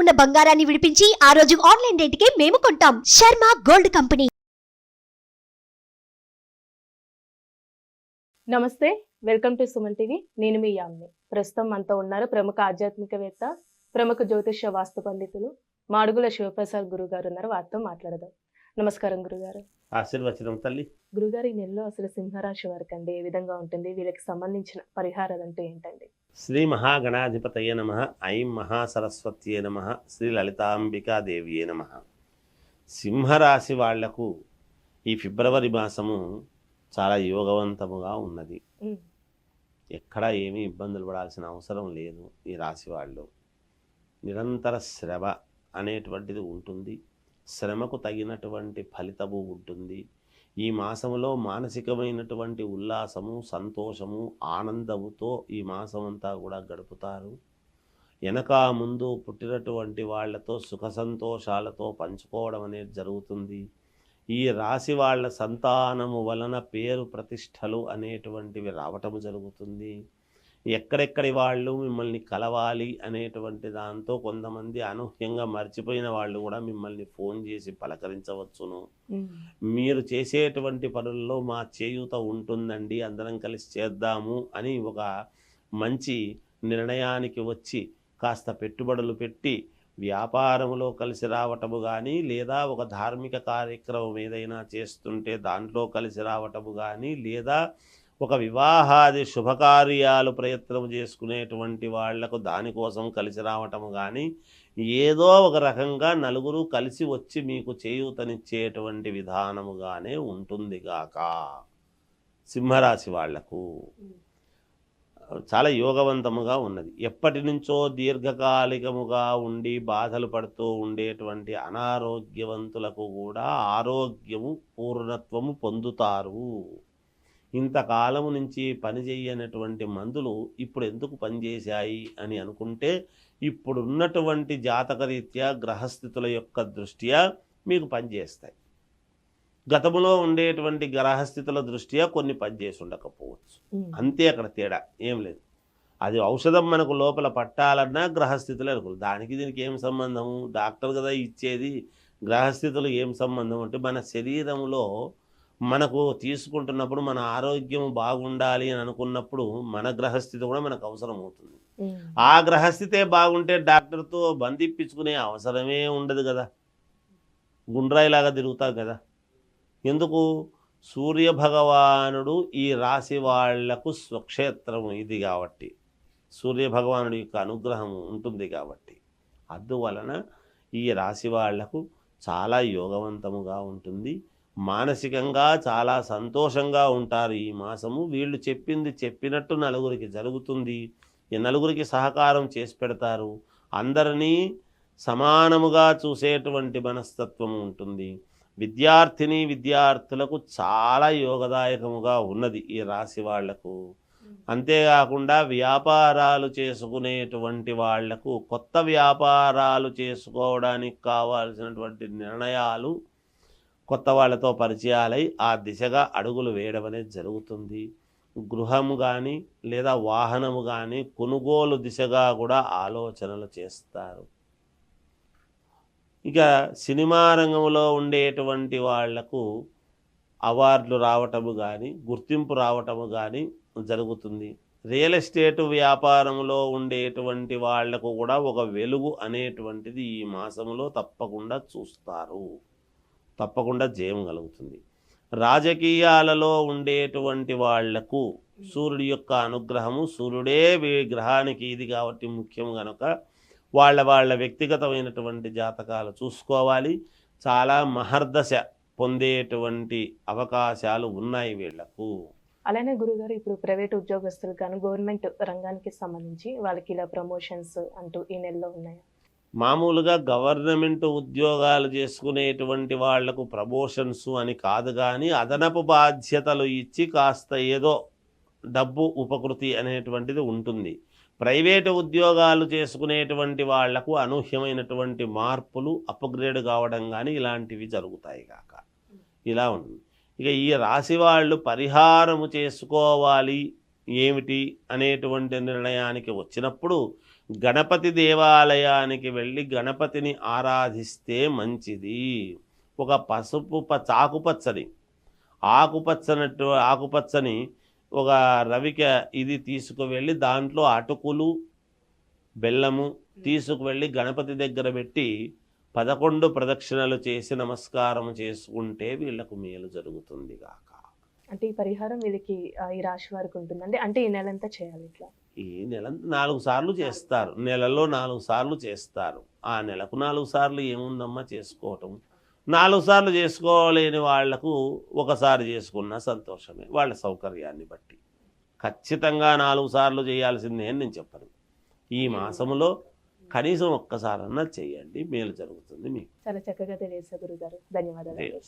ఉన్న బంగారాన్ని విడిపించి ఆ రోజు ఆన్లైన్ రేటుకే మేము కొంటాం. Sharma gold company. నమస్తే వెల్కమ్ టు సుమన్ టీవీ. నేను మీ యామ్ని. ప్రస్తుతం మనతో ఉన్నారు ప్రముఖ ఆధ్యాత్మికవేత్త ప్రముఖ జ్యోతిష్య వాస్తు పండితులు మాడుగుల శివప్రసాద్ గురువు గారు ఉన్నారు. వారితో మాట్లాడదాం. నమస్కారం గురుగారు. ఆశీర్వచనం తల్లి. గురుగారు ఈ నెలలో అసలు సింహరాశి వారికి అండి ఏ విధంగా ఉంటుంది? వీళ్ళకి సంబంధించిన పరిహారాలు అంటే ఏంటండి? శ్రీ మహాగణాధిపతయ నమ ఐం మహాసరస్వత్యే నమ శ్రీ లలితాంబికాదేవియే నమ. సింహరాశి వాళ్ళకు ఈ ఫిబ్రవరి మాసము చాలా యోగవంతముగా ఉన్నది. ఎక్కడా ఏమీ ఇబ్బందులు పడాల్సిన అవసరం లేదు ఈ రాశి వాళ్ళు. నిరంతర శ్రమ అనేటువంటిది ఉంటుంది. శ్రమకు తగినటువంటి ఫలితము ఉంటుంది. ఈ మాసంలో మానసికమైనటువంటి ఉల్లాసము సంతోషము ఆనందముతో ఈ మాసమంతా కూడా గడుపుతారు. వెనక ముందు పుట్టినటువంటి వాళ్ళతో సుఖ సంతోషాలతో పంచుకోవడం అనేది జరుగుతుంది. ఈ రాశి వాళ్ళ సంతానము వలన పేరు ప్రతిష్టలు అనేటువంటివి రావటము జరుగుతుంది. ఎక్కడెక్కడి వాళ్ళు మిమ్మల్ని కలవాలి అనేటువంటి దాంతో కొంతమంది అనూహ్యంగా మర్చిపోయిన వాళ్ళు కూడా మిమ్మల్ని ఫోన్ చేసి పలకరించవచ్చును. మీరు చేసేటువంటి పనుల్లో మా చేయూత ఉంటుందండి అందరం కలిసి చేద్దాము అని ఒక మంచి నిర్ణయానికి వచ్చి కాస్త పెట్టుబడులు పెట్టి వ్యాపారంలో కలిసి రావటము కానీ లేదా ఒక ధార్మిక కార్యక్రమం ఏదైనా చేస్తుంటే దాంట్లో కలిసి రావటము కానీ లేదా ఒక వివాహాది శుభకార్యాలు ప్రయత్నం చేసుకునేటువంటి వాళ్ళకు దానికోసం కలిసి రావటము కానీ ఏదో ఒక రకంగా నలుగురు కలిసి వచ్చి మీకు చేయూతనిచ్చేటువంటి విధానముగానే ఉంటుంది గాక. సింహరాశి వాళ్ళకు. చాలా యోగవంతముగా ఉన్నది. ఎప్పటి నుంచో దీర్ఘకాలికముగా ఉండి బాధలు పడుతూ ఉండేటువంటి అనారోగ్యవంతులకు కూడా ఆరోగ్యము పూర్ణత్వము పొందుతారు. ఇంతకాలము నుంచి పనిచేయనటువంటి మందులు ఇప్పుడు ఎందుకు పనిచేశాయి అని అనుకుంటే ఇప్పుడున్నటువంటి జాతకరీత్యా గ్రహస్థితుల యొక్క దృష్ట్యా మీకు పనిచేస్తాయి గతములో ఉండేటువంటి గ్రహస్థితుల దృష్ట్యా కొన్ని పనిచేసి ఉండకపోవచ్చు. అంతే అక్కడ తేడా ఏం లేదు. అది ఔషధం మనకు లోపల పట్టాలన్నా గ్రహస్థితులు అనుకోవాలి దానికి దీనికి ఏం సంబంధము? డాక్టర్ కదా ఇచ్చేది గ్రహస్థితులు ఏం సంబంధం? అంటే మన శరీరంలో మనకు తీసుకుంటున్నప్పుడు మన ఆరోగ్యం బాగుండాలి అని అనుకున్నప్పుడు మన గ్రహస్థితి కూడా మనకు అవసరం అవుతుంది ఆ గ్రహస్థితే బాగుంటే డాక్టర్తో బంధిప్పించుకునే అవసరమే ఉండదు కదా. గుండ్రాయిలాగా తిరుగుతావు కదా. ఎందుకు? సూర్య భగవానుడు ఈ రాశి వాళ్ళకు స్వక్షేత్రము ఇది కాబట్టి. సూర్య భగవానుడి యొక్క అనుగ్రహం ఉంటుంది కాబట్టి. అందువలన ఈ రాశి వాళ్ళకు చాలా యోగవంతముగా ఉంటుంది. మానసికంగా చాలా సంతోషంగా ఉంటారు. ఈ మాసము వీళ్ళు చెప్పింది చెప్పినట్టు నలుగురికి జరుగుతుంది. ఈ నలుగురికి సహకారం చేసి పెడతారు. అందరినీ సమానముగా చూసేటువంటి మనస్తత్వం ఉంటుంది. విద్యార్థిని విద్యార్థులకు చాలా యోగదాయకముగా ఉన్నది ఈ రాశి వాళ్ళకు. అంతేకాకుండా వ్యాపారాలు చేసుకునేటువంటి వాళ్ళకు కొత్త వ్యాపారాలు చేసుకోవడానికి కావాల్సినటువంటి నిర్ణయాలు కొత్త వాళ్ళతో పరిచయాలై ఆ దిశగా అడుగులు వేయడం అనేది జరుగుతుంది. గృహము కానీ లేదా వాహనము కానీ కొనుగోలు దిశగా కూడా ఆలోచనలు చేస్తారు. ఇక సినిమా రంగంలో ఉండేటువంటి వాళ్ళకు అవార్డులు రావటము కానీ గుర్తింపు రావటము కానీ జరుగుతుంది. రియల్ ఎస్టేట్ వ్యాపారంలో ఉండేటువంటి వాళ్ళకు కూడా ఒక వెలుగు అనేటువంటిది ఈ మాసంలో తప్పకుండా చూస్తారు. తప్పకుండా జయం కలుగుతుంది. రాజకీయాలలో ఉండేటువంటి వాళ్ళకు సూర్యుడి యొక్క అనుగ్రహము సూర్యుడే గ్రహానికి ఇది కాబట్టి ముఖ్యం కనుక వాళ్ళ వాళ్ళ వ్యక్తిగతమైనటువంటి జాతకాలు చూసుకోవాలి. చాలా మహర్దశ పొందేటువంటి అవకాశాలు ఉన్నాయి వీళ్ళకు. అలానే గురుగారు ఇప్పుడు ప్రైవేట్ ఉద్యోగస్తులు కానీ గవర్నమెంట్ రంగానికి సంబంధించి వాళ్ళకి ఇలా ప్రమోషన్స్ అంటూ ఈ నెలలో ఉన్నాయా? మామూలుగా గవర్నమెంట్ ఉద్యోగాలు చేసుకునేటువంటి వాళ్ళకు ప్రమోషన్స్ అని కాదు కానీ అదనపు బాధ్యతలు ఇచ్చి కాస్త ఏదో డబ్బు ఉపకృతి అనేటువంటిది ఉంటుంది. ప్రైవేటు ఉద్యోగాలు చేసుకునేటువంటి వాళ్ళకు అనూహ్యమైనటువంటి మార్పులు అప్గ్రేడ్ కావడం కానీ ఇలాంటివి జరుగుతాయి కాక. ఇలా ఉంది. ఇక ఈ రాశి వాళ్ళు పరిహారము చేసుకోవాలి ఏమిటి అనేటువంటి నిర్ణయానికి వచ్చినప్పుడు గణపతి దేవాలయానికి వెళ్ళి గణపతిని ఆరాధిస్తే మంచిది. ఒక పసుపు ప ఆకుపచ్చని ఆకుపచ్చనట్టు ఆకుపచ్చని ఒక రవిక ఇది తీసుకువెళ్ళి దాంట్లో అటుకులు బెల్లము తీసుకువెళ్ళి గణపతి దగ్గర పెట్టి పదకొండు ప్రదక్షిణలు చేసి నమస్కారం చేసుకుంటే వీళ్ళకు మేలు జరుగుతుంది కాక అంటే ఈ పరిహారం వీళ్ళకి ఈ రాశి వారికి ఉంటుందండి. అంటే ఈ నెలంతా చేయాలి ఇట్లా. ఈ నెల నాలుగు సార్లు చేస్తారు. నెలలో నాలుగు సార్లు చేస్తారు. ఆ నెలకు నాలుగు సార్లు ఏముందమ్మా చేసుకోవటం? నాలుగు సార్లు చేసుకోలేని వాళ్ళకు ఒకసారి చేసుకున్నా సంతోషమే వాళ్ళ సౌకర్యాన్ని బట్టి. ఖచ్చితంగా నాలుగు సార్లు చేయాల్సిందే అని నేను చెప్పను. ఈ మాసములో కనీసం ఒక్కసారన్నా చేయండి మేలు జరుగుతుంది మీకు. చాలా చక్కగా తెలియజేశారు గురుగారు. ధన్యవాదాలు.